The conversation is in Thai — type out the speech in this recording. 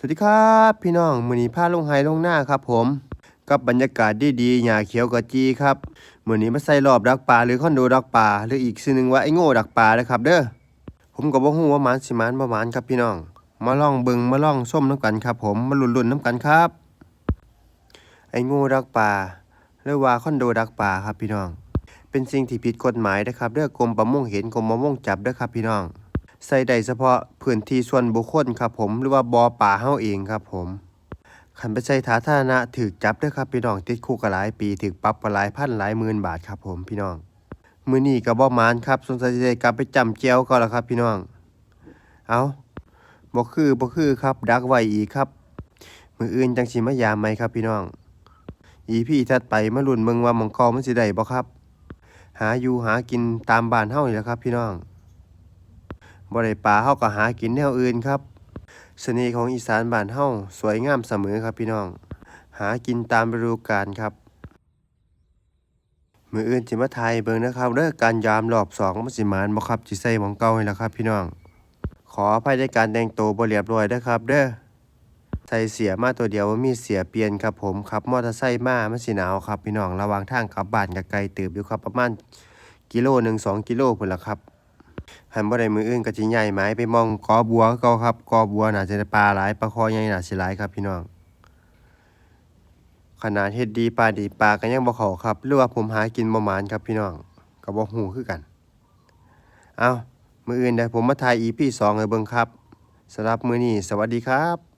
สวัสดีครับพี่น้องมือนี้พาลงไฮลงหน้าครับผม กับบรรยากาศดีๆหญ้าเขียวกะจีครับมือนี้มาใส่รอบดักปลาหรือคอนโดดักปลาหรืออีกชื่อหนึงว่าไอ้โง่ดักปลานะครับเด้อผมก็บ่ฮู้ว่ามานสิมานบ่มานครับพี่น้อง มาล่องเบิงมาล่องส้มน้ำกันครับ ผมมาลุ้นๆน้ำกันครับ ไอ้โง่ดักปลาหรือว่าคอนโดดักปลาครับพี่น้อง เป็นสิ่งที่ผิดกฎหมายนะครับเด้อกรมประมงเห็นกรมประมงจับเด้อครับพี่น้อง ใส่ได้เฉพาะพื้นที่ส่วนบุคคลครับผมหรือว่าบ่อป่าเฮาเองครับผมคันไปใช้สาธารณะถูกจับด้อครับพี่น้องติดคุกหลายปีถูกปรับหลายพันหลายหมื่นบาทครับผมพี่น้องมือนี้ก็บ่มานครับสงสัยสิได้กลับไปจำเจียวก็แล้วครับพี่น้อง เอาบ่คือบ่คือครับดักไว้อีกครับ มืออื่นจังสิมายามไหมครับพี่น้อง EP ถัดไปมาลุ้นเบิ่งว่าหมองกอมันสิได้บ่ครับ หาอยู่หากินตามบ้านเฮานี่แหละครับพี่น้อง บ่ได้ปลาเฮาก็หากินแนวอื่นครับเสน่ห์ของอีสานบ้านเฮาสวยงามเสมอครับพี่น้อง หากินตามฤดูกาลครับมืออื่นสิมาไทยเบิ่งนะครับเด้อการยามรอบสองมันสิมานบ่ครับสิใส่หมองเก่านี่ล่ะครับ พี่น้อง ขออภัยในการแต่งตัวบ่เรียบร้อยเด้อครับ เด้อใส่เสียมาตัวเดียวบ่มีเสียเปลี่ยนครับผมขับมอเตอร์ไซค์มามันสิหนาวครับ พี่น้องระหว่างทางกลับบ้านก็ไกลติบอยู่ครับประมาณกิโลหนึงสองกิโลพุ่นล่ะครับ หันบ่ได้มืออื่นก็สิใหญ่ไม้ไปมองกอบัวเก่าครับกอบัวน่าจะได้ปลาหลายปลาคอใหญ่น่าสิหลายครับพี่น้อง ขนาดเฮ็ดดีปลาดีปลาก็ยังบ่เข้าครับ หรือว่าผมหากินบ่หมานครับพี่น้องก็บ่ฮู้คือกัน เอามื้ออื่นได้ผมมาถ่าย EP 2ให้เบิ่งครับสำหรับมื้อนี้สวัสดีครับ